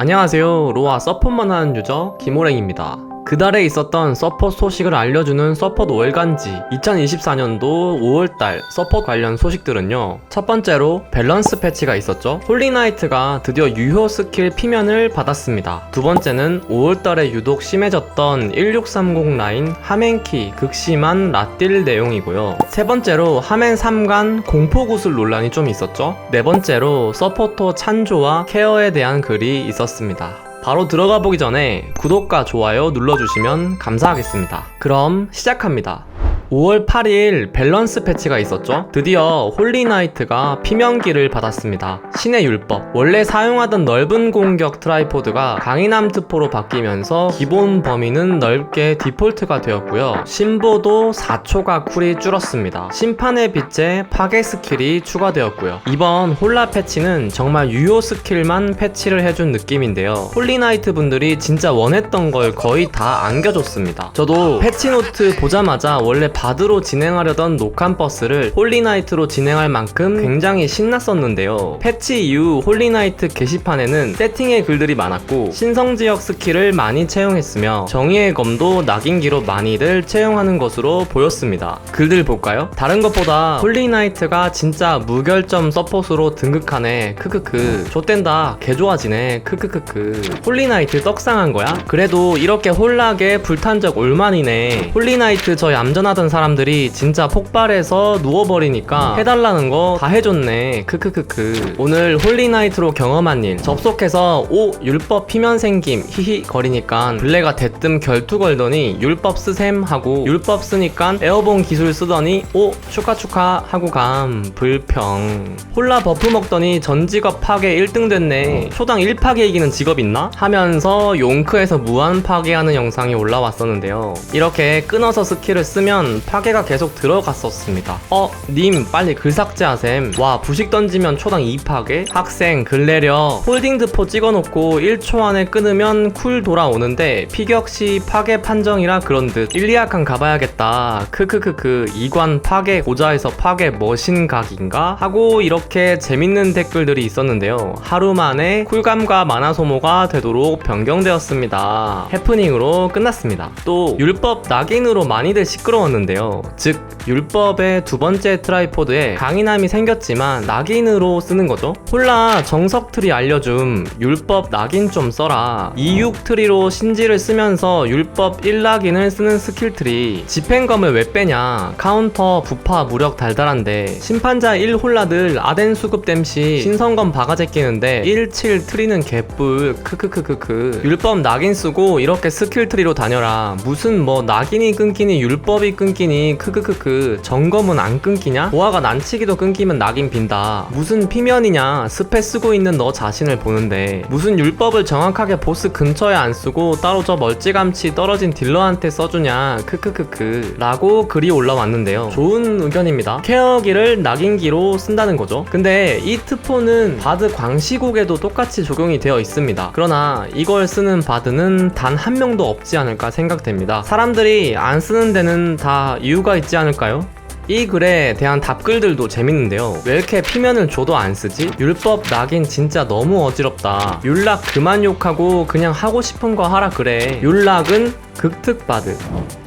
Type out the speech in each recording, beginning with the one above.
안녕하세요. 로아 서폿만 하는 유저 김호랭입니다. 그달에 있었던 서폿 소식을 알려주는 서폿 월간지 2024년도 5월달 서폿 관련 소식들은요. 첫 번째로 밸런스 패치가 있었죠. 홀리나이트가 드디어 유효 스킬 피면을 받았습니다. 두 번째는 5월달에 유독 심해졌던 1630 라인 하멘키 극심한 라딜 내용이고요. 세 번째로 하멘 3간 공포 구슬 논란이 좀 있었죠. 네 번째로 서포터 찬조와 케어에 대한 글이 있었습니다. 바로 들어가 보기 전에 구독과 좋아요 눌러주시면 감사하겠습니다. 그럼 시작합니다. 5월 8일 밸런스 패치가 있었죠. 드디어 홀리나이트가 피명기를 받았습니다. 신의 율법. 원래 사용하던 넓은 공격 트라이포드가 강인함 특포로 바뀌면서 기본 범위는 넓게 디폴트가 되었고요. 심보도 4초가 쿨이 줄었습니다. 심판의 빛에 파괴 스킬이 추가되었고요. 이번 홀라 패치는 정말 유효 스킬만 패치를 해준 느낌인데요. 홀리나이트 분들이 진짜 원했던 걸 거의 다 안겨줬습니다. 저도 패치노트 보자마자 원래 바드로 진행하려던 노칸 버스를 홀리나이트로 진행할 만큼 굉장히 신났었는데요. 패치 이후 홀리나이트 게시판에는 세팅의 글들이 많았고 신성지역 스킬을 많이 채용했으며 정의의 검도 낙인기로 많이들 채용하는 것으로 보였습니다. 글들 볼까요? 다른 것보다 홀리나이트가 진짜 무결점 서폿으로 등극하네 크크크 좆된다 개 좋아지네 크크크크 홀리나이트 떡상한 거야? 그래도 이렇게 홀락에 불탄 적 올만이네 홀리나이트 저 얌전하던 사람들이 진짜 폭발해서 누워버리니까 해달라는 거 다 해줬네. 크크크크. 오늘 홀리나이트로 경험한 일. 접속해서 오 율법 피면 생김. 히히. 거리니까 블레가 대뜸 결투 걸더니 율법 쓰셈 하고 율법 쓰니까 에어본 기술 쓰더니 오 축하 축하 하고 감. 불평. 홀라 버프 먹더니 전 직업 파괴 1등 됐네. 초당 1파괴 이기는 직업 있나? 하면서 용크에서 무한 파괴하는 영상이 올라왔었는데요. 이렇게 끊어서 스킬을 쓰면 파괴가 계속 들어갔었습니다. 어? 님 빨리 글 삭제하셈. 와 부식 던지면 초당 2파괴? 학생 글 내려. 홀딩 드포 찍어놓고 1초 안에 끊으면 쿨 돌아오는데 피격시 파괴 판정이라 그런 듯. 일리아칸 가봐야겠다. 크크크크 이관 파괴 고자에서 파괴 머신각인가? 하고 이렇게 재밌는 댓글들이 있었는데요. 하루 만에 쿨감과 만화 소모가 되도록 변경되었습니다. 해프닝으로 끝났습니다. 또 율법 낙인으로 많이들 시끄러웠는데 요. 즉 율법의 두 번째 트라이포드에 강인함이 생겼지만 낙인으로 쓰는 거죠. 홀라 정석 트리 알려줌 율법 낙인 좀 써라. 26 트리로 신지를 쓰면서 율법 1낙인을 쓰는 스킬 트리. 집행검을 왜 빼냐? 카운터 부파 무력 달달한데. 심판자 1 홀라들 아덴 수급 댐시 신성검 바가제 끼는데 17 트리는 개뿔. 크크크크크. 율법 낙인 쓰고 이렇게 스킬 트리로 다녀라. 무슨 뭐 낙인이 끊기니 율법이 끊기 니? 크크크크. 점검은 안 끊기냐? 보아가 난치기도 끊기면 낙인 빈다. 무슨 피면이냐? 스페 쓰고 있는 너 자신을 보는데. 무슨 율법을 정확하게 보스 근처에 안 쓰고 따로 저 멀찌감치 떨어진 딜러한테 써주냐? 크크크크. 라고 글이 올라왔는데요. 좋은 의견입니다. 케어기를 낙인기로 쓴다는 거죠. 근데 이 트포는 바드 광시국에도 똑같이 적용이 되어 있습니다. 그러나 이걸 쓰는 바드는 단 한 명도 없지 않을까 생각됩니다. 사람들이 안 쓰는 데는 다 이유가 있지 않을까요? 이 글에 대한 답글들도 재밌는데요. 왜 이렇게 피면을 줘도 안 쓰지? 율법 낙인 진짜 너무 어지럽다. 율락 그만 욕하고 그냥 하고 싶은 거 하라 그래. 율락은 극특바드.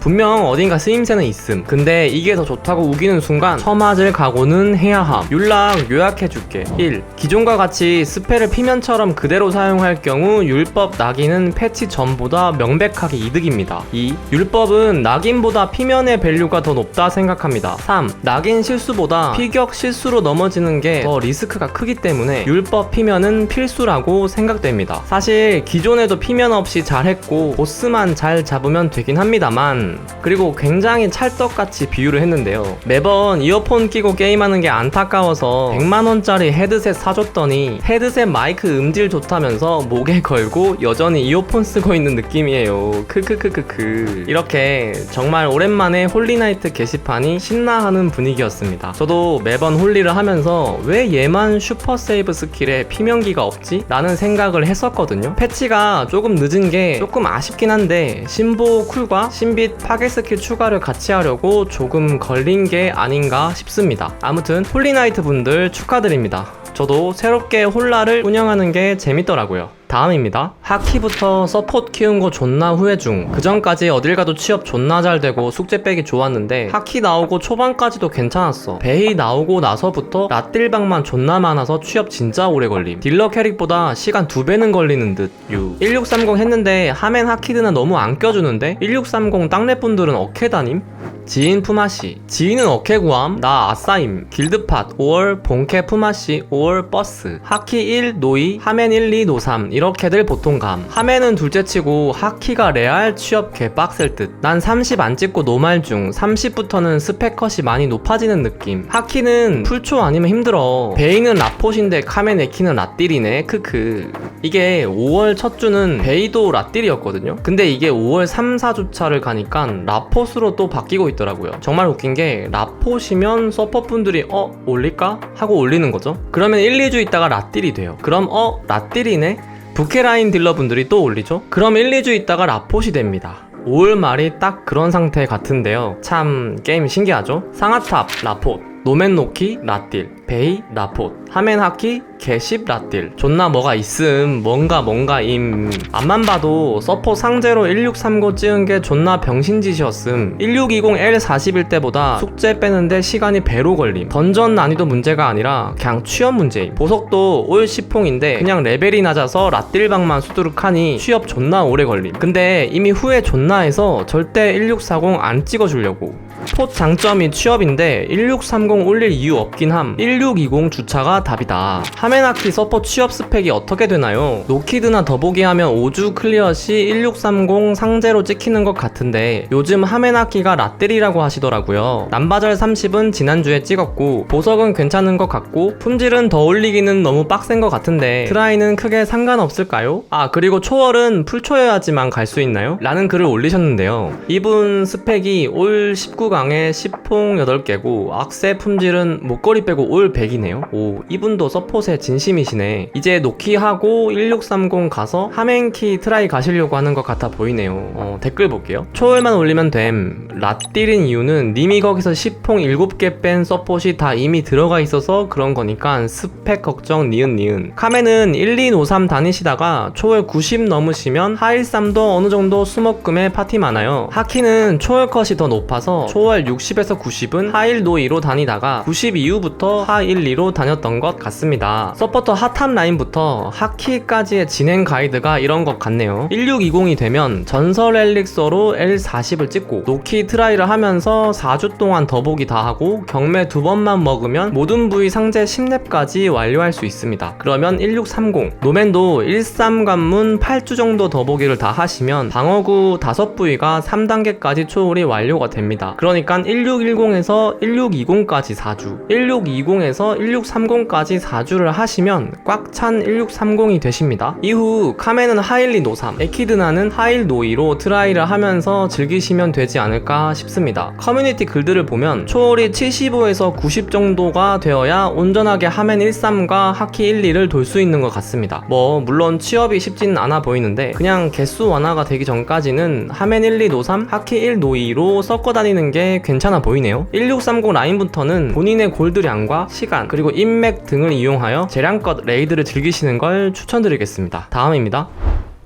분명 어딘가 쓰임새는 있음. 근데 이게 더 좋다고 우기는 순간 처맞을 각오는 해야 함. 율락 요약해줄게. 1. 기존과 같이 스펠을 피면처럼 그대로 사용할 경우 율법 낙인은 패치 전보다 명백하게 이득입니다. 2. 율법은 낙인보다 피면의 밸류가 더 높다 생각합니다. 3. 낙인 실수보다 피격 실수로 넘어지는 게 더 리스크가 크기 때문에 율법 피면은 필수라고 생각됩니다. 사실 기존에도 피면 없이 잘했고 보스만 잘 잡 으면 되긴 합니다만 그리고 굉장히 찰떡같이 비유를 했는데요. 매번 이어폰 끼고 게임하는 게 안타까워서 100만원짜리 헤드셋 사줬더니 헤드셋 마이크 음질 좋다면서 목에 걸고 여전히 이어폰 쓰고 있는 느낌이에요. 크크크크크. 이렇게 정말 오랜만에 홀리나이트 게시판이 신나하는 분위기였습니다. 저도 매번 홀리를 하면서 왜 얘만 슈퍼 세이브 스킬에 피면기가 없지? 라는 생각을 했었거든요. 패치가 조금 늦은 게 조금 아쉽긴 한데 신보 쿨과 신빛 파괴 스킬 추가를 같이 하려고 조금 걸린 게 아닌가 싶습니다. 아무튼 홀리나이트 분들 축하드립니다. 저도 새롭게 홀라를 운영하는 게 재밌더라고요. 다음입니다. 하키부터 서폿 키운 거 존나 후회 중. 그 전까지 어딜 가도 취업 존나 잘 되고 숙제 빼기 좋았는데 하키 나오고 초반까지도 괜찮았어. 베이 나오고 나서부터 라딜방만 존나 많아서 취업 진짜 오래 걸림. 딜러 캐릭보다 시간 두 배는 걸리는 듯. 유. 1630 했는데 하멘 하키드나 너무 안 껴주는데 1630 땅내분들은 어케 다님? 지인 푸마시 지인은 어케 구함 나 아싸임 길드팟 5월 본캐 푸마시 5월 버스 하키 1 노이 하멘 1 2 노 3 이렇게들 보통 감. 하멘은 둘째치고 하키가 레알 취업 개빡셀 듯난 30 안 찍고 노말 중 30부터는 스펙컷이 많이 높아지는 느낌. 하키는 풀초 아니면 힘들어. 베이는 라폿인데 카멘 에키는 라딜이네. 크크. 이게 5월 첫 주는 베이도 라딜이었거든요. 근데 이게 5월 3, 4주차를 가니까 라폿으로 또 바뀌고 있 더라고요. 정말 웃긴 게 라폿이면 서퍼분들이 어 올릴까? 하고 올리는 거죠. 그러면 1, 2주 있다가 라딜이 돼요. 그럼 어 라딜이네? 부캐라인 딜러분들이 또 올리죠? 그럼 1, 2주 있다가 라폿이 됩니다. 5월 말이 딱 그런 상태 같은데요. 참 게임 신기하죠? 상하탑 라폿 노맨노키 라딜 베이 라폿 하멘하키 개십 라딜 존나 뭐가 있음 뭔가 뭔가 임. 앞만 봐도 서포 상제로 1639 찍은 게 존나 병신짓이었음. 1620L40일 때보다 숙제 빼는데 시간이 배로 걸림. 던전 난이도 문제가 아니라 그냥 취업 문제임. 보석도 올 10풍인데 그냥 레벨이 낮아서 라딜방만 수두룩하니 취업 존나 오래 걸림. 근데 이미 후에 존나 해서 절대 1640 안 찍어주려고 포 장점이 취업인데 1630 올릴 이유 없긴 함 1620 주차가 답이다 하메나키 서포 취업 스펙이 어떻게 되나요? 노키드나 더보기 하면 5주 클리어 시 1630 상제로 찍히는 것 같은데 요즘 하메나키가 라떼리라고 하시더라고요 남바절 30은 지난주에 찍었고 보석은 괜찮은 것 같고 품질은 더 올리기는 너무 빡센 것 같은데 트라이는 크게 상관없을까요? 아 그리고 초월은 풀초여야지만 갈 수 있나요? 라는 글을 올리셨는데요 이분 스펙이 올 19강 에 10풍 8개고 악세 품질은 목걸이 빼고 올 100이네요. 오 이분도 서폿에 진심이시네. 이제 노키하고 1630 가서 하멘키 트라이 가시려고 하는 것 같아 보이네요. 어, 댓글 볼게요. 초월만 올리면 됨. 라딜인 이유는 님이 거기서 10풍 7개 뺀 서폿이 다 이미 들어가 있어서 그런 거니까 스펙 걱정 니은 니은. 카멘은 1253 다니시다가 초월 90 넘으시면 하일삼도 어느 정도 수목금에 파티 많아요. 하키는 초월 컷이 더 높아서 초월 60에서 90은 하일 노이로 다니다가 90 이후부터 하일 2로 다녔던 것 같습니다. 서포터 핫함 라인부터 하키까지의 진행 가이드가 이런 것 같네요. 1620이 되면 전설 엘릭서로 L40을 찍고 노키 트라이를 하면서 4주 동안 더보기 다 하고 경매 두 번만 먹으면 모든 부위 상제 10렙까지 완료할 수 있습니다. 그러면 1630 노맨도 13관문 8주 정도 더보기를 다 하시면 방어구 5부위가 3단계까지 초월이 완료가 됩니다. 그 러니까 1610에서 1620까지 4주 1620에서 1630까지 4주를 하시면 꽉 찬 1630이 되십니다. 이후 카멘은 하일리 노3 에키드나는 하일 노이로 트라이를 하면서 즐기시면 되지 않을까 싶습니다. 커뮤니티 글들을 보면 초월이 75에서 90 정도가 되어야 온전하게 하멘 13과 하키 1, 2를 돌 수 있는 것 같습니다. 뭐 물론 취업이 쉽지는 않아 보이는데 그냥 개수 완화가 되기 전까지는 하멘 1, 2, 노 3, 하키 1, 노 2로 섞어 다니는 게 괜찮아 보이네요. 1630 라인부터는 본인의 골드량과 시간 그리고 인맥 등을 이용하여 재량껏 레이드를 즐기시는 걸 추천드리겠습니다. 다음입니다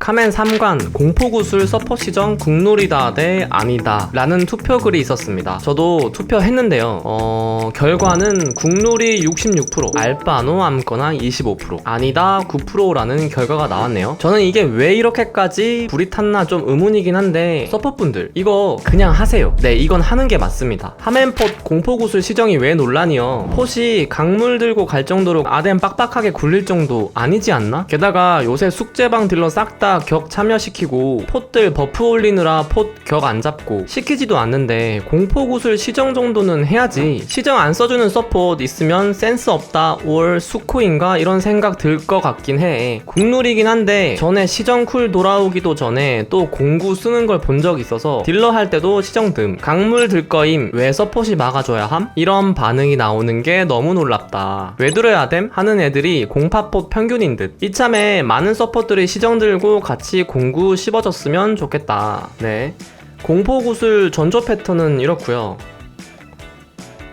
카멘 3관 공포구슬 서포 시정 국놀이다 대 아니다 라는 투표글이 있었습니다. 저도 투표했는데요. 어... 결과는 국놀이 66% 알바노 암거나 25% 아니다 9%라는 결과가 나왔네요. 저는 이게 왜 이렇게까지 불이 탔나 좀 의문이긴 한데 서포분들 이거 그냥 하세요. 네 이건 하는 게 맞습니다. 하멘폿 공포구슬 시정이 왜 논란이요? 폿이 강물 들고 갈 정도로 아덴 빡빡하게 굴릴 정도 아니지 않나? 게다가 요새 숙제방 딜러 싹다 격 참여시키고 폿들 버프 올리느라 폿 격 안 잡고 시키지도 않는데 공포구슬 시정 정도는 해야지. 시정 안 써주는 서폿 있으면 센스 없다 올 수코인가 이런 생각 들 것 같긴 해. 국룰이긴 한데 전에 시정 쿨 돌아오기도 전에 또 공구 쓰는 걸 본 적 있어서 딜러 할 때도 시정 듬. 강물 들 거임. 왜 서폿이 막아줘야 함? 이런 반응이 나오는 게 너무 놀랍다. 왜 들어야 됨? 하는 애들이 공파폿 평균인 듯. 이참에 많은 서폿들이 시정 들고 같이 공구 씹어줬으면 좋겠다. 네. 공포구슬 전조 패턴은 이렇고요.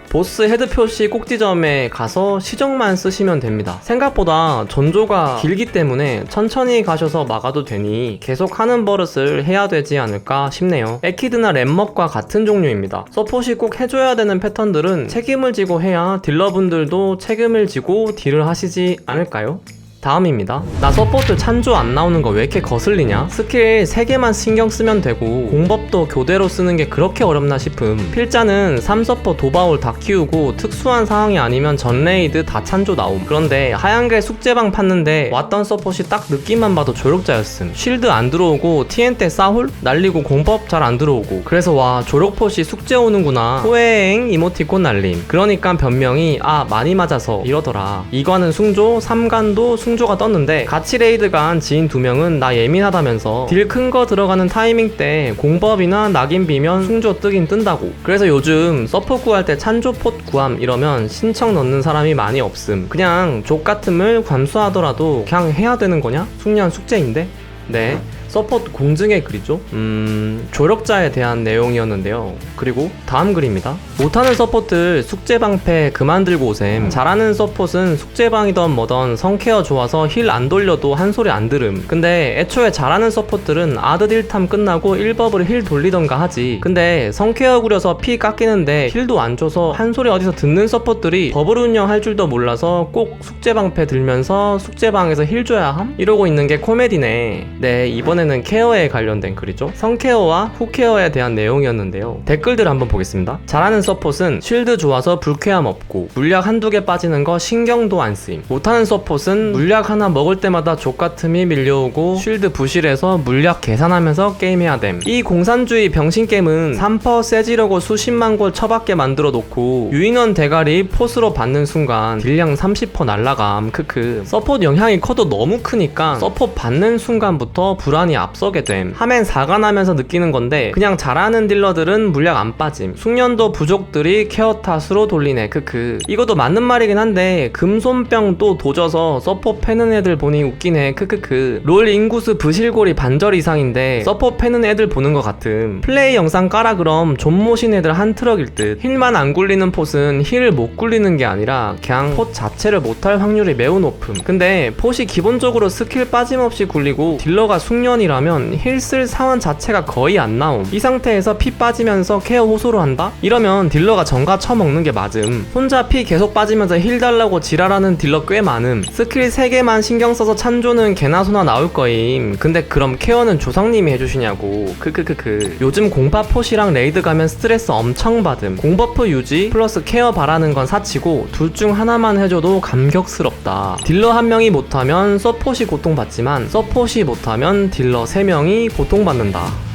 보스 헤드 표시 꼭지점에 가서 시정만 쓰시면 됩니다. 생각보다 전조가 길기 때문에 천천히 가셔서 막아도 되니 계속 하는 버릇을 해야 되지 않을까 싶네요. 에키드나 랩먹과 같은 종류입니다. 서폿이 꼭 해줘야 되는 패턴들은 책임을 지고 해야 딜러분들도 책임을 지고 딜을 하시지 않을까요? 다음입니다. 나 서포트 찬조 안 나오는 거 왜 이렇게 거슬리냐? 스킬 3개만 신경 쓰면 되고 공법도 교대로 쓰는 게 그렇게 어렵나 싶음. 필자는 3서퍼 도바울 다 키우고 특수한 상황이 아니면 전 레이드 다 찬조 나옴. 그런데 하얀게 숙제방 팠는데 왔던 서폿이 딱 느낌만 봐도 조력자였음. 쉴드 안 들어오고 TN 때 싸홀? 날리고 공법 잘 안 들어오고. 그래서 와 조력폿이 숙제 오는구나. 호행 이모티콘 날림. 그러니까 변명이 아 많이 맞아서 이러더라. 2관은 숭조, 3관도 숭 조가 떴는데 같이 레이드 간 지인 두 명은 나 예민하다면서 딜 큰 거 들어가는 타이밍 때 공법이나 낙인 비면 숭조 뜨긴 뜬다고 그래서 요즘 서포 구할 때 찬조 폿 구함 이러면 신청 넣는 사람이 많이 없음 그냥 족 같음을 감수하더라도 그냥 해야 되는 거냐? 숙련 숙제인데? 네 서폿 공증의 글이죠. 음, 조력자에 대한 내용이었는데요. 그리고 다음 글입니다. 못하는 서폿들 숙제 방패 그만 들고 오셈. 잘하는 서폿은 숙제 방이던 뭐던 성케어 좋아서 힐 안 돌려도 한 소리 안 들음. 근데 애초에 잘하는 서폿들은 아드 딜탐 끝나고 1법을 힐 돌리던가 하지. 근데 성케어 구려서 피 깎이는데 힐도 안 줘서 한 소리 어디서 듣는 서폿들이 버블 운영할 줄도 몰라서 꼭 숙제 방패 들면서 숙제 방에서 힐 줘야 함? 이러고 있는 게 코미디네. 네, 이번에 는 케어에 관련된 글이죠. 성케어와 후케어에 대한 내용이었는데요. 댓글들 한번 보겠습니다. 잘하는 서폿은 쉴드 좋아서 불쾌함 없고 물약 한두 개 빠지는 거 신경도 안 쓰임. 못하는 서폿은 물약 하나 먹을 때마다 족같음이 밀려오고 쉴드 부실해서 물약 계산하면서 게임해야 됨. 이 공산주의 병신 게임은 3퍼 세지려고 수십만 골 처박게 만들어 놓고 유인원 대가리 포스로 받는 순간 딜량 30% 날라감 크크 서폿 영향이 커도 너무 크니까 서폿 받는 순간부터 불안 이 앞서게 됨. 하면 사관하면서 느끼는 건데 그냥 잘하는 딜러들은 물약 안 빠짐. 숙련도 부족들이 케어 탓으로 돌리네. 크크. 이것도 맞는 말이긴 한데 금손병 또 도져서 서폿 패는 애들 보니 웃기네. 크크크. 롤 인구수 부실골이 반절 이상인데 서폿 패는 애들 보는 것 같음. 플레이 영상 까라 그럼 존모신 애들 한 트럭일 듯. 힐만 안 굴리는 폿은 힐을 못 굴리는 게 아니라 그냥 폿 자체를 못할 확률이 매우 높음. 근데 폿이 기본적으로 스킬 빠짐없이 굴리고 딜러가 숙련 이라면 힐쓸 사원 자체가 거의 안 나옴. 이 상태에서 피 빠지면서 케어 호소를 한다? 이러면 딜러가 정가 쳐먹는 게 맞음. 혼자 피 계속 빠지면서 힐 달라고 지랄하는 딜러 꽤 많음. 스킬 3개만 신경 써서 찬조는 개나 소나 나올 거임. 근데 그럼 케어는 조상님이 해주시냐고. 크크크크. 요즘 공파 폿이랑 레이드 가면 스트레스 엄청 받음. 공버프 유지 플러스 케어 바라는 건 사치고 둘 중 하나만 해줘도 감격스럽다. 딜러 한 명이 못하면 서폿이 고통받지만 서폿이 못하면 딜러 3명이 고통받는다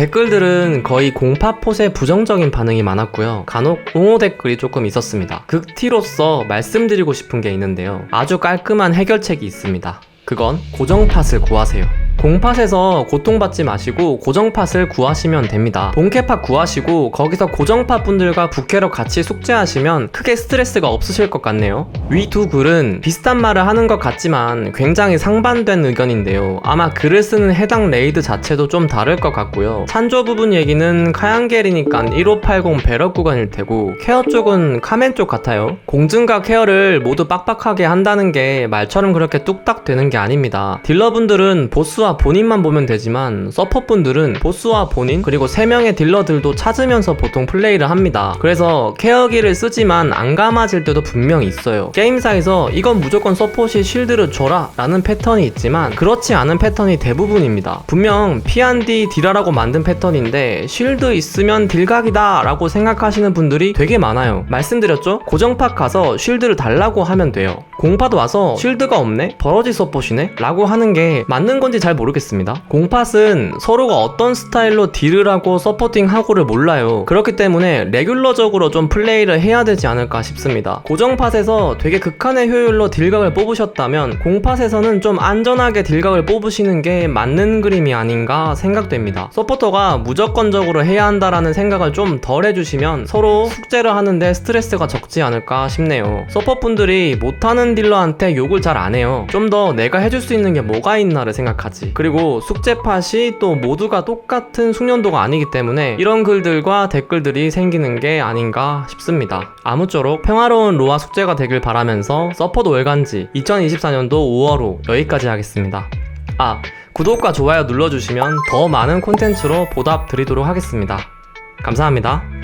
댓글들은 거의 공파폿에 부정적인 반응이 많았고요. 간혹 옹호 댓글이 조금 있었습니다. 극티로서 말씀드리고 싶은 게 있는데요. 아주 깔끔한 해결책이 있습니다. 그건 고정팟을 구하세요. 공팟에서 고통받지 마시고 고정팟을 구하시면 됩니다. 본캐팟 구하시고 거기서 고정팟 분들과 부캐로 같이 숙제하시면 크게 스트레스가 없으실 것 같네요. 위 두 글은 비슷한 말을 하는 것 같지만 굉장히 상반된 의견인데요. 아마 글을 쓰는 해당 레이드 자체도 좀 다를 것 같고요. 찬조 부분 얘기는 카양겔이니까 1580 배럭 구간일 테고 케어 쪽은 카멘 쪽 같아요. 공증과 케어를 모두 빡빡하게 한다는 게 말처럼 그렇게 뚝딱 되는 게 아닙니다. 딜러분들은 보스와 본인만 보면 되지만 서퍼분들은 보스와 본인 그리고 3명의 딜러들도 찾으면서 보통 플레이를 합니다. 그래서 케어기를 쓰지만 안 감아질 때도 분명히 있어요. 게임사에서 이건 무조건 서폿이 쉴드를 줘라 라는 패턴이 있지만 그렇지 않은 패턴이 대부분입니다. 분명 P&D 딜하라고 만든 패턴인데 쉴드 있으면 딜각이다 라고 생각하시는 분들이 되게 많아요. 말씀드렸죠? 고정팟 가서 쉴드를 달라고 하면 돼요. 공팟 와서 쉴드가 없네? 버러지 서폿이네? 라고 하는 게 맞는 건지 잘 모르겠습니다. 공팟은 서로가 어떤 스타일로 딜을 하고 서포팅 하고를 몰라요. 그렇기 때문에 레귤러적으로 좀 플레이를 해야 되지 않을까 싶습니다. 고정팟에서 되게 극한의 효율로 딜각을 뽑으셨다면 공팟에서는 좀 안전하게 딜각을 뽑으시는 게 맞는 그림이 아닌가 생각됩니다. 서포터가 무조건적으로 해야 한다라는 생각을 좀 덜 해주시면 서로 숙제를 하는데 스트레스가 적지 않을까 싶네요. 서포분들이 못하는 딜러한테 욕을 잘 안 해요. 좀 더 내가 해줄 수 있는 게 뭐가 있나를 생각하지. 있는지 그리고 숙제팟이 또 모두가 똑같은 숙련도가 아니기 때문에 이런 글들과 댓글들이 생기는 게 아닌가 싶습니다. 아무쪼록 평화로운 로아 숙제가 되길 바라면서 서포트 월간지 2024년도 5월 후 여기까지 하겠습니다. 아, 구독과 좋아요 눌러주시면 더 많은 콘텐츠로 보답 드리도록 하겠습니다. 감사합니다.